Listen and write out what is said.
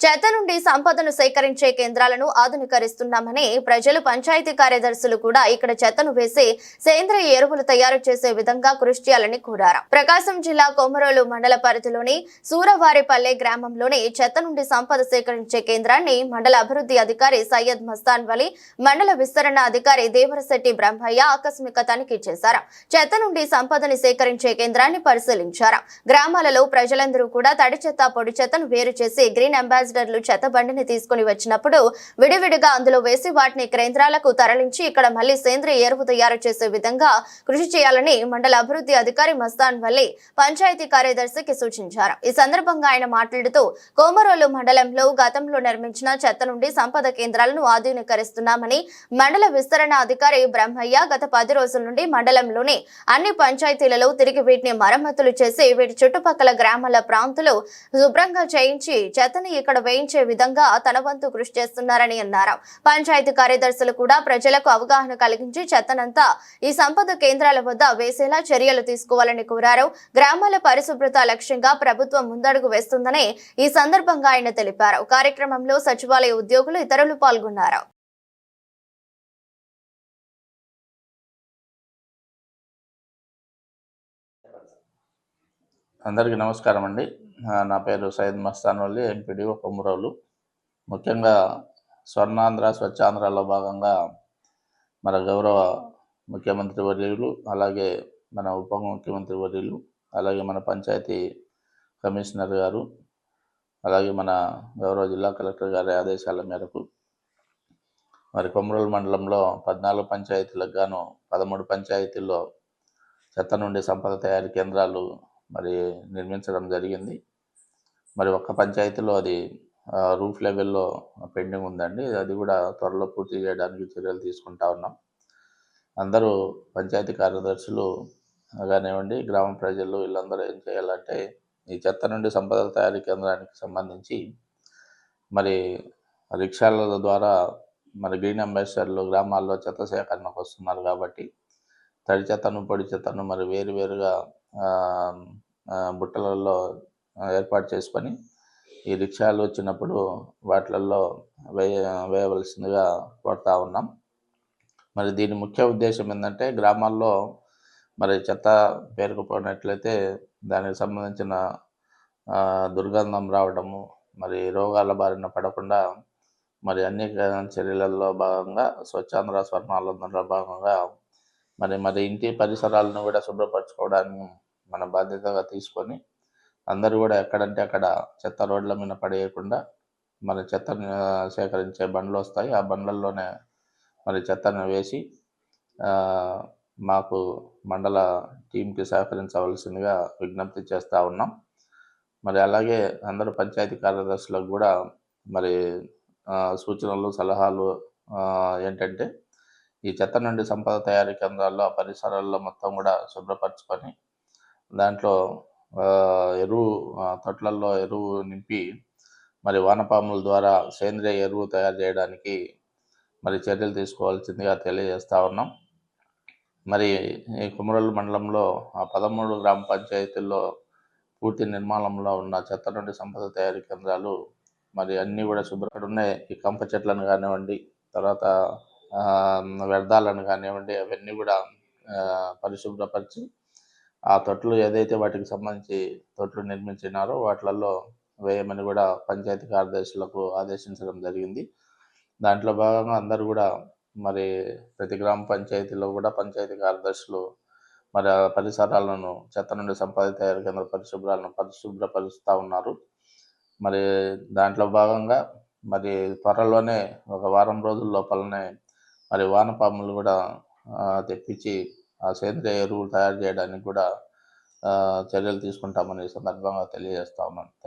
చెత్త నుండి సంపదను సేకరించే కేంద్రాలను ఆధునీకరిస్తున్నామని ప్రజలు పంచాయతీ కార్యదర్శులు కూడా ఇక్కడ చెత్తను వేసి సేంద్రియ ఎరువులు తయారు చేసే విధంగా కృషి చేయాలని కోరారు. ప్రకాశం జిల్లా కొమరోలు మండల పరిధిలోని సూరవారిపల్లె గ్రామంలోని చెత్త నుండి సంపద సేకరించే కేంద్రాన్ని మండల అభివృద్ధి అధికారి సయ్యద్ మస్తాన్ వలి మండల విస్తరణ అధికారి దేవరశెట్టి బ్రహ్మయ్య ఆకస్మిక తనిఖీ చేశారు. చెత్త నుండి సంపదని సేకరించే కేంద్రాన్ని పరిశీలించారు. గ్రామాలలో ప్రజలందరూ కూడా తడి చెత్త పొడి చెత్తను వేరు చేసి గ్రీన్ అంబాసిడర్ చెత్త బండిని తీసుకుని వచ్చినప్పుడు విడివిడిగా అందులో వేసి వాటిని కేంద్రాలకు తరలించి ఇక్కడ మళ్ళీ సేంద్రియ ఎరువు తయారు చేసే విధంగా కృషి చేయాలని మండల అభివృద్ధి అధికారి మస్తాన్ వల్లి పంచాయతీ కార్యదర్శికి సూచించారు. ఈ సందర్భంగా ఆయన మాట్లాడుతూ కోమరోలు మండలంలో గతంలో నిర్మించిన చెత్త నుండి సంపద కేంద్రాలను ఆధునీకరిస్తున్నామని మండల విస్తరణ అధికారి బ్రహ్మయ్య గత పది రోజుల నుండి మండలంలోని అన్ని పంచాయతీలలో తిరిగి వీటిని మరమ్మతులు చేసి వీటి చుట్టుపక్కల గ్రామాల ప్రాంతాలు శుభ్రంగా చేయించి చెత్తని ఇక్కడ వేయించే విధంగా తన వంతు కృషి చేస్తున్నారని అన్నారు. పంచాయతీ కార్యదర్శులు కూడా ప్రజలకు అవగాహన కలిగించి చెత్తనంతా ఈ సంపద కేంద్రాల వద్ద వేసేలా చర్యలు తీసుకోవాలని కోరారు. గ్రామాల పరిశుభ్రత లక్ష్యంగా ప్రభుత్వం ముందడుగు వేస్తుందని ఈ సందర్భంగా ఆయన తెలిపారు. కార్యక్రమంలో సచివాలయ ఉద్యోగులు ఇతరులు పాల్గొన్నారు. అందరికీ నమస్కారం అండి నా పేరు సయ్యద్ మస్తాన్ వల్లి ఎంపీడీ కొమ్మరోలు ముఖ్యంగా స్వర్ణాంధ్ర స్వచ్ఛాంధ్రలో భాగంగా మన గౌరవ ముఖ్యమంత్రి వర్యులు అలాగే మన ఉప ముఖ్యమంత్రి వర్యులు అలాగే మన పంచాయతీ కమిషనర్ గారు అలాగే మన గౌరవ జిల్లా కలెక్టర్ గారి ఆదేశాల మేరకు మరి కొమరూలు మండలంలో పద్నాలుగు పంచాయతీలకు గాను పదమూడు పంచాయతీల్లో చెత్త నుండి సంపద తయారీ కేంద్రాలు మరి నిర్మించడం జరిగింది. మరి ఒక్క పంచాయతీలో అది రూఫ్ లెవెల్లో పెండింగ్ ఉందండి. అది కూడా త్వరలో పూర్తి చేయడానికి చర్యలు తీసుకుంటా ఉన్నాం. అందరూ పంచాయతీ కార్యదర్శులు కానివ్వండి గ్రామ ప్రజలు వీళ్ళందరూ ఏం చేయాలంటే ఈ చెత్త నుండి సంపద తయారీ కేంద్రానికి సంబంధించి మరి రిక్షాల ద్వారా మరి గ్రీన్ అంబాసిడర్లు గ్రామాల్లో చెత్త సేకరణకు వస్తున్నారు కాబట్టి తడి చెత్తను పొడి చెత్తను మరి వేరు వేరుగా బుట్టలలో ఏర్పాటు చేసుకొని ఈ రిక్షాలు వచ్చినప్పుడు వాటిలలో వేయ వేయవలసిందిగా కోరుతా ఉన్నాం. మరి దీని ముఖ్య ఉద్దేశం ఏంటంటే గ్రామాల్లో మరి చెత్త పేరుకుపోయినట్లయితే దానికి సంబంధించిన దుర్గంధం రావడము మరి రోగాల బారిన పడకుండా మరి అన్ని చర్యలలో భాగంగా స్వచ్ఛాంధ్ర స్వర్ణాలంధ్రలో భాగంగా మరి మరి ఇంటి పరిసరాలను కూడా శుభ్రపరచుకోవడానికి మన బాధ్యతగా తీసుకొని అందరూ కూడా ఎక్కడంటే అక్కడ చెత్త రోడ్ల మీద పడేయకుండా మన చెత్తను సేకరించే బండ్లు వస్తాయి. ఆ బండ్లల్లోనే మరి చెత్తను వేసి మాకు మండల టీంకి సహకరించవలసిందిగా విజ్ఞప్తి చేస్తూ ఉన్నాం. మరి అలాగే అందరూ పంచాయతీ కార్యదర్శులకు కూడా మరి సూచనలు సలహాలు ఏంటంటే ఈ చెత్త నుండి సంపద తయారీ కేంద్రాల్లో ఆ పరిసరాల్లో మొత్తం కూడా శుభ్రపరచుకొని దాంట్లో ఎరువు తొట్లల్లో ఎరువు నింపి మరి వానపాముల ద్వారా సేంద్రియ ఎరువు తయారు చేయడానికి మరి చర్యలు తీసుకోవాల్సిందిగా తెలియజేస్తా ఉన్నాం. మరి ఈ కుమరల్ మండలంలో ఆ పదమూడు గ్రామ పంచాయతీల్లో పూర్తి నిర్మాణంలో ఉన్న చెత్త నుండి సంపద తయారీ కేంద్రాలు మరి అన్నీ కూడా శుభ్రంగా ఉన్నాయి ఈ కంప చెట్లను కానివ్వండి తర్వాత వ్యర్థాలను కానివ్వండి అవన్నీ కూడా పరిశుభ్రపరిచి ఆ తొట్లు ఏదైతే వాటికి సంబంధించి తొట్లు నిర్మించినారో వాటిలలో వేయమని కూడా పంచాయతీ కార్యదర్శులకు ఆదేశించడం జరిగింది. దాంట్లో భాగంగా అందరూ కూడా మరి ప్రతి గ్రామ పంచాయతీలో కూడా పంచాయతీ కార్యదర్శులు మరి ఆ పరిసరాలను చెత్త నుండి సంపాదిత తయారు కేంద్ర పరిశుభ్రాలను పరిశుభ్రపరుస్తూ ఉన్నారు. మరి దాంట్లో భాగంగా మరి త్వరలోనే ఒక వారం రోజుల లోపలనే మరి వానపాములు కూడా ఆ, తెప్పించి ఆ సేంద్రియ ఎరువులు తయారు చేయడానికి కూడా చర్యలు తీసుకుంటామని సందర్భంగా తెలియజేస్తా ఉన్నాను. థ్యాంక్